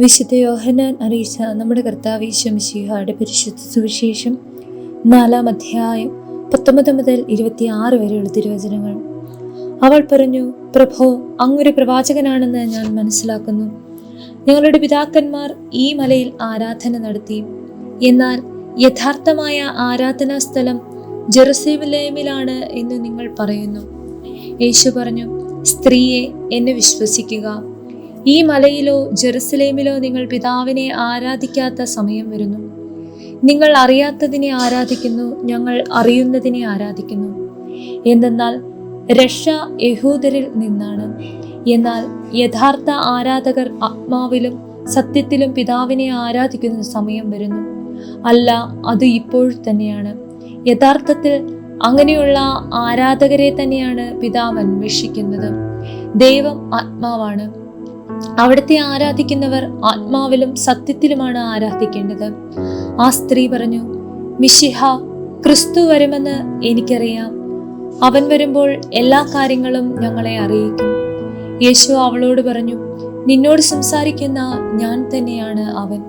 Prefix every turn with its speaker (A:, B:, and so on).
A: വിശുദ്ധ യോഹനാൻ അറിയിച്ച നമ്മുടെ കർത്താവ് ഈശ്വമിശിഹായുടെ പരിശുദ്ധ സുവിശേഷം നാലാം അധ്യായം പത്തൊമ്പത് മുതൽ ഇരുപത്തിയാറ് വരെയുള്ള തിരുവചനങ്ങൾ. അവൾ പറഞ്ഞു പ്രഭോ അങ്ങൊരു പ്രവാചകനാണെന്ന് ഞാൻ മനസ്സിലാക്കുന്നു. ഞങ്ങളുടെ പിതാക്കന്മാർ ഈ മലയിൽ ആരാധന നടത്തി. എന്നാൽ യഥാർത്ഥമായ ആരാധനാ സ്ഥലം ജെറുസലേമിലാണ് എന്ന് നിങ്ങൾ പറയുന്നു. യേശു പറഞ്ഞു സ്ത്രീയെ എന്നെ വിശ്വസിക്കുക. ഈ മലയിലോ ജെറുസലേമിലോ നിങ്ങൾ പിതാവിനെ ആരാധിക്കാത്ത സമയം വരുന്നു. നിങ്ങൾ അറിയാത്തതിനെ ആരാധിക്കുന്നു ഞങ്ങൾ അറിയുന്നതിനെ ആരാധിക്കുന്നു. എന്തെന്നാൽ രക്ഷ യഹൂദരിൽ നിന്നാണ്. എന്നാൽ യഥാർത്ഥ ആരാധകർ ആത്മാവിലും സത്യത്തിലും പിതാവിനെ ആരാധിക്കുന്ന സമയം വരുന്നു. അല്ല അത് ഇപ്പോൾ തന്നെയാണ്. യഥാർത്ഥത്തിൽ അങ്ങനെയുള്ള ആരാധകരെ തന്നെയാണ് പിതാവ് അന്വേഷിക്കുന്നത്. ദൈവം ആത്മാവാണ്. അവിടുത്തെ ആരാധിക്കുന്നവർ ആത്മാവിലും സത്യത്തിലുമാണ് ആരാധിക്കേണ്ടത്. ആ സ്ത്രീ പറഞ്ഞു മിഷിഹ ക്രിസ്തു വരുമെന്ന് എനിക്കറിയാം. അവൻ വരുമ്പോൾ എല്ലാ കാര്യങ്ങളും ഞങ്ങളെ അറിയിക്കും. യേശു അവളോട് പറഞ്ഞു നിന്നോട് സംസാരിക്കുന്ന ഞാൻ തന്നെയാണ് അവൻ.